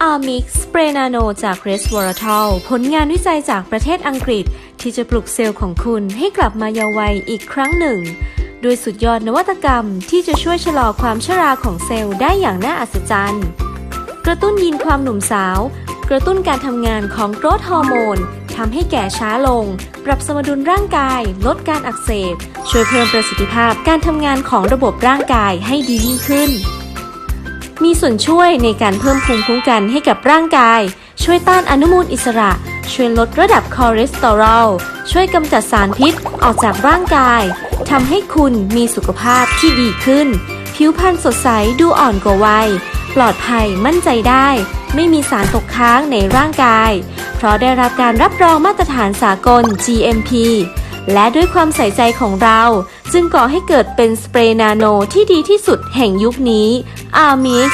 Armix Spray Nano จาก Resveratrol ผลงานวิจัยจากประเทศอังกฤษ ที่จะปลุกเซลล์ของคุณให้กลับมาเยาว์วัยอีกครั้งหนึ่ง โดยสุดยอดนวัตกรรมที่จะช่วยชะลอความชราของเซลล์ได้อย่างน่าอัศจรรย์ กระตุ้นยีนความหนุ่มสาว กระตุ้นการทำงานของโกรทฮอร์โมนทำให้แก่ช้าลง ปรับสมดุลร่างกาย ลดการอักเสบ ช่วยเพิ่มประสิทธิภาพการทำงานของระบบร่างกายให้ดียิ่งขึ้น มีส่วนช่วยในการเพิ่มภูมิคุ้มกันให้กับร่างกาย ช่วยต้านอนุมูลอิสระ ช่วยลดระดับคอเลสเตอรอล ช่วยกำจัดสารพิษออกจากร่างกาย ทำให้คุณมีสุขภาพที่ดีขึ้น ผิวพรรณสดใสดูอ่อนกว่าวัย ปลอดภัยมั่นใจได้ ไม่มีสารตกค้างในร่างกาย เพราะได้รับการรับรองมาตรฐานสากล GMP และด้วยความใส่ใจของเรา จึงก่อให้เกิดเป็นสเปรย์นาโนที่ดีที่สุดแห่งยุคนี้ Armix